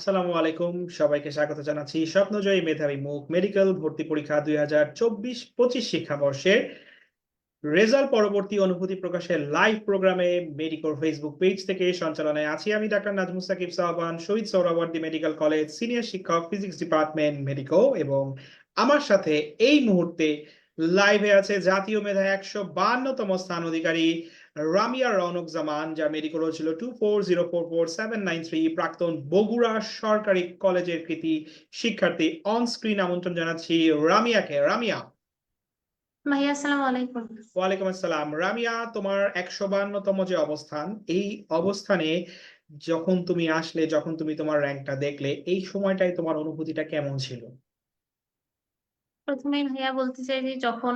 আসসালামু আলাইকুম। সবাইকে স্বাগত জানাচ্ছি স্বপ্নজয়ী মেধাবী মুখ মেডিকেল ভর্তি পরীক্ষা দুই হাজার চব্বিশ পঁচিশ রেজাল্ট পরবর্তী অনুভূতি প্রকাশের লাইভ প্রোগ্রামে ফেসবুক পেজ থেকে সঞ্চালনায় আছি আমি doctor Nazmus Sakib Sahban, Shahid Suhrawardy medical college senior শিক্ষক, ফিজিক্স ডিপার্টমেন্ট মেডিকো এবং আমার সাথে এই মুহূর্তে লাইভে আছে জাতীয় মেধা একশো বান্নতম স্থান অধিকারী রামিয়া রৌনক জামান যার মেডিকেল ছিল two four zero four four seven nine three প্রাক্তন বগুড়া সরকারি কলেজের কৃতি শিক্ষার্থী অন স্ক্রিন আমন্ত্রণ জানাচ্ছি রামিয়াকে। রামিয়া। ভাইয়া আসসালামু আলাইকুম। ওয়ালাইকুম আসসালাম। রামিয়া তোমার একশো বান্নতম যে অবস্থান এই অবস্থানে যখন তুমি আসলে যখন তুমি তোমার র্যাঙ্কটা দেখলে এই সময়টাই তোমার অনুভূতিটা কেমন ছিল? প্রথমেই ভাইয়া বলতে চাই যে যখন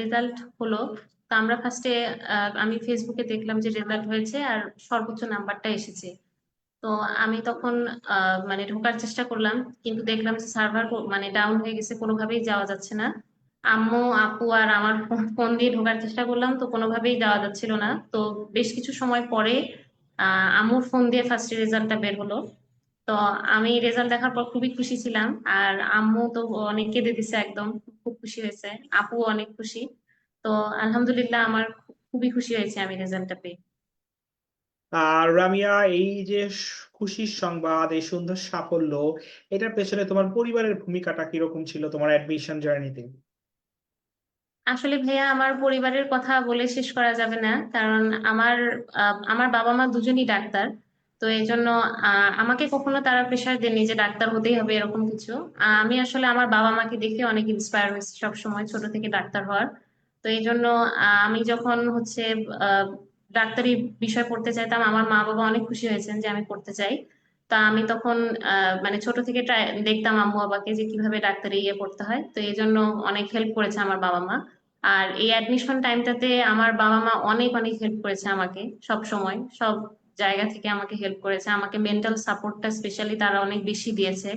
রেজাল্ট হলো, তো আমরা ফার্স্টে আমি ফেসবুকে দেখলাম যে রেজাল্ট হয়েছে আর সর্বোচ্চ নাম্বারটা এসেছে। তো আমি তখন মানে ঢোকার চেষ্টা করলাম, কিন্তু দেখলাম যে সার্ভার মানে ডাউন হয়ে গেছে, কোনোভাবেই যাওয়া যাচ্ছে না। আম্মু, আপু আর আমার ফোন দিয়ে ঢোকার চেষ্টা করলাম, তো কোনোভাবেই যাওয়া যাচ্ছিল না। তো বেশ কিছু সময় পরে আহ আম্মুর ফোন দিয়ে ফার্স্ট রেজাল্টটা বের হলো। তো আমি রেজাল্ট দেখার পর খুবই খুশি ছিলাম। আর আম্মু তো অনেক কেঁদে দিছে একদম খুব খুশি হয়েছে। আপু অনেক খুশি। তো আলহামদুলিল্লাহ আমার খুবই খুশি হয়েছে আমি রেজাল্টটা পেয়ে। আর রামিয়া এই যে খুশির সংবাদ এই সুন্দর সাফল্য এটার পেছনে তোমার পরিবারের ভূমিকাটা কীরকম ছিল তোমার অ্যাডমিশন জার্নিতে আসলে ভাইয়া আমার পরিবারের কথা বলে শেষ করা যাবে না। কারণ আমার আমার বাবা মা দুজনই ডাক্তার। তো এই জন্য আমাকে কখনো তারা প্রেশার দেননি যে ডাক্তার হতেই হবে এরকম কিছু। আমি আসলে আমার বাবা মাকে দেখে অনেক ইন্সপায়ার হয়েছি সবসময়, ছোট থেকে ডাক্তার হওয়ার। তো এই জন্য আমি যখন হচ্ছে ডাক্তারি বিষয় পড়তে চাইতাম, আমার মা বাবা অনেক খুশি হয়েছেন যে আমি পড়তে চাই। তা আমি তখন মানে ছোট থেকে দেখতাম আম্মু বাবাকে যে কীভাবে ডাক্তারি ইয়ে পড়তে হয়। তো এই জন্য অনেক হেল্প করেছে আমার বাবা মা। আর এই অ্যাডমিশন টাইমটাতে আমার বাবা মা অনেক অনেক হেল্প করেছে আমাকে সব সময় সব জায়গা থেকে আমাকে হেল্প করেছে। আমাকে মেন্টাল সাপোর্টটা স্পেশালি তারা অনেক বেশি দিয়েছে।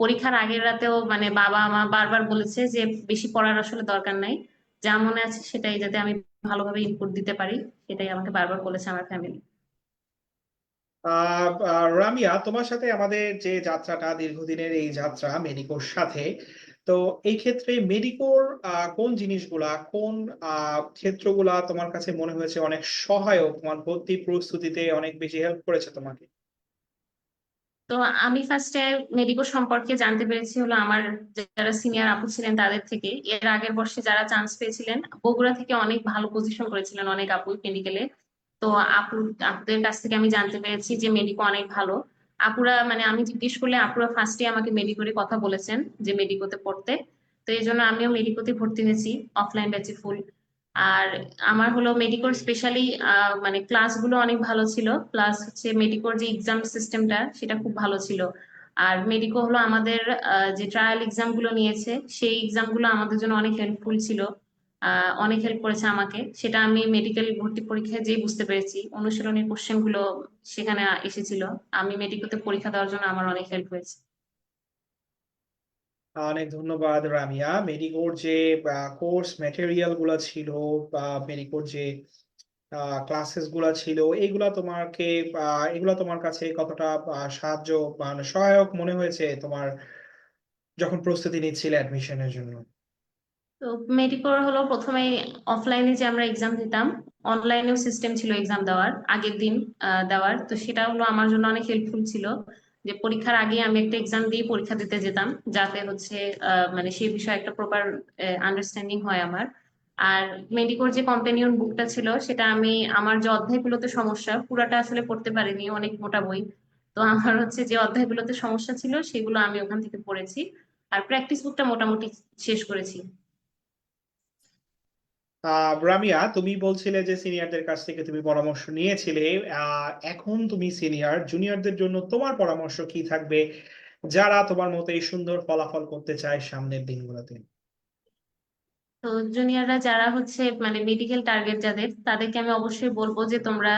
পরীক্ষার আগের রাতেও মানে বাবা মা বারবার বলেছে যে, বেশি পড়ার আসলে দরকার নাই। যা মনে আছে সেটাই যাতে আমি ভালোভাবে ইনপুট দিতে পারি, সেটাই আমাকে বারবার বলেছে আমার ফ্যামিলি রামিয়া, তোমার সাথে আমাদের যে যাত্রাটা দীর্ঘদিনের এই যাত্রা মেডিকোর সাথে তো এই ক্ষেত্রে মেডিকোর কোন জিনিসগুলা, কোন ক্ষেত্রগুলা তোমার কাছে মনে হয়েছে অনেক সহায়ক? তোমার ভর্তি প্রস্তুতিতে অনেক বেশি হেল্প করেছে তোমাকে? তো আমি ফার্স্টে মেডিকো সম্পর্কে জানতে পেরেছি হলো আমার যারা সিনিয়র আপু ছিলেন তাদের থেকে। এর আগের বর্ষে যারা চান্স পেয়েছিলেন, বগুড়া থেকে অনেক ভালো পজিশন করেছিলেন অনেক আপু মেডিকেলে তো আপু, আপুদের কাছ থেকে আমি জানতে পেরেছি যে মেডিকো অনেক ভালো। আপুরা মানে আমি জিজ্ঞেস করলে আপুরা ফার্স্টে আমাকে মেডিকোরে কথা বলেছেন যে মেডিকোতে পড়তে। তো এই জন্য আমিও মেডিকোতে ভর্তি হয়েছি অফলাইন ব্যাচে ফুল আর আমার হলো মেডিকোর স্পেশালি মানে ক্লাসগুলো অনেক ভালো ছিল। প্লাস হচ্ছে মেডিকোর যে এক্সাম সিস্টেমটা সেটা খুব ভালো ছিল। আর মেডিকো হলো আমাদের যে ট্রায়াল এক্সামগুলো নিয়েছে, সেই এক্সামগুলো আমাদের জন্য অনেক হেল্পফুল ছিল। অনেক হেল্প করেছে আমাকে। সেটা আমি মেডিকেল ভর্তি পরীক্ষায় যেই বুঝতে পেরেছি, অনুশীলনের কোশ্চেনগুলো সেখানে এসেছিল। আমি মেডিকোতে পরীক্ষা দেওয়ার জন্য আমার অনেক হেল্প হয়েছে। অনেক ধন্যবাদ, রামিয়া। মেডিকোর যে কোর্স ম্যাটেরিয়ালগুলো ছিল বা মেডিকোর যে ক্লাসেসগুলা ছিল, এগুলা তোমাকে এগুলা তোমার কাছে কতটা সাহায্য মানে সহায়ক মনে হয়েছে তোমার যখন প্রস্তুতি নিচ্ছিলে অ্যাডমিশনের জন্য? তো মেডিকোর হলো প্রথমে অফলাইনে যে আমরা এক্সাম দিতাম অনলাইনেও সিস্টেম ছিল এক্সাম দেওয়ার, আগের দিন দেওয়ার। তো সেটা হলো আমার জন্য অনেক হেল্পফুল ছিল যে পরীক্ষার আগে আমি একটা এক্সাম দিয়ে পরীক্ষা দিতে যেতাম যাতে হচ্ছে মানে সেই বিষয়ে একটা প্রপার আন্ডারস্ট্যান্ডিং হয় আমার। আর মেডিকোর যে কম্পেনিয়ন বুকটা ছিল সেটা আমি, আমার যে অধ্যায়গুলোতে সমস্যা, পুরাটা আসলে পড়তে পারিনি, অনেক মোটা বই। তো আমার হচ্ছে যে অধ্যায়গুলোতে সমস্যা ছিল সেগুলো আমি ওখান থেকে পড়েছি। আর প্র্যাকটিস বুকটা মোটামুটি শেষ করেছি। আহ, রামিয়া, তুমি বলছিলে যে সিনিয়রদের কাছ থেকে তুমি পরামর্শ নিয়েছিলে। আহ, এখন তুমি সিনিয়র জুনিয়রদের জন্য তোমার পরামর্শ কি থাকবে? যারা তোমার মতো এই সুন্দর ফলাফল করতে চায় সামনের দিনগুলোতে। তো জুনিয়ররা যারা হচ্ছে মানে মেডিকেল টার্গেট যাদের, তাদেরকে আমি অবশ্যই বলব যে তোমরা,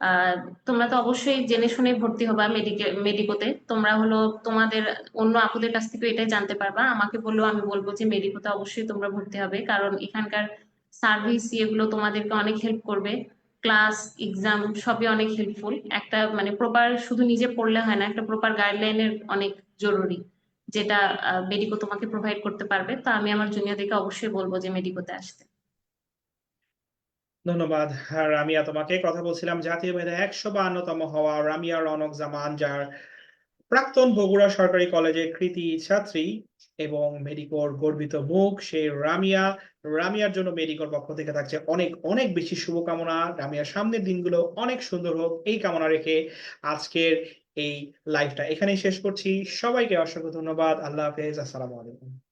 আহ, তোমরা তো অবশ্যই জেনে শুনে ভর্তি হবা মেডিকেল মেডিকোতে তোমরা হলো তোমাদের অন্য আপুদের কাছ থেকে এটাই জানতে পারবা। আমাকে বললেও আমি বলব যে মেডিকোতে অবশ্যই তোমরা ভর্তি হবে। কারণ এখানকার সার্ভিস এগুলো তোমাদেরকে অনেক হেল্প করবে। ক্লাস এক্সাম সবই অনেক হেল্পফুল একটা মানে প্রপার শুধু নিজে পড়লে হয় না, একটা প্রপার গাইডলাইনের অনেক জরুরি, যেটা মেডিকো তোমাকে প্রোভাইড করতে পারবে। তো আমি আমার জুনিয়রদেরকে অবশ্যই বলব যে মেডিকোতে আসতে। ধন্যবাদ। আর রামিয়া তোমাকে কথা বলছিলাম। জাতীয় মেধা একশো বাহান্নতম হওয়া রামিয়া রনক জামান, যার প্রাক্তন বগুড়া সরকারি কলেজের কৃতি ছাত্রী এবং মেডিকোর গর্বিত মুখ সেই রামিয়া। রামিয়ার জন্য মেডিকোর পক্ষ থেকে থাকছে অনেক অনেক বেশি শুভকামনা। রামিয়ার সামনের দিনগুলো অনেক সুন্দর হোক, এই কামনা রেখে আজকের এই লাইভটা এখানেই শেষ করছি। সবাইকে অসংখ্য ধন্যবাদ। আল্লাহ হাফেজ। আসসালামু আলাইকুম।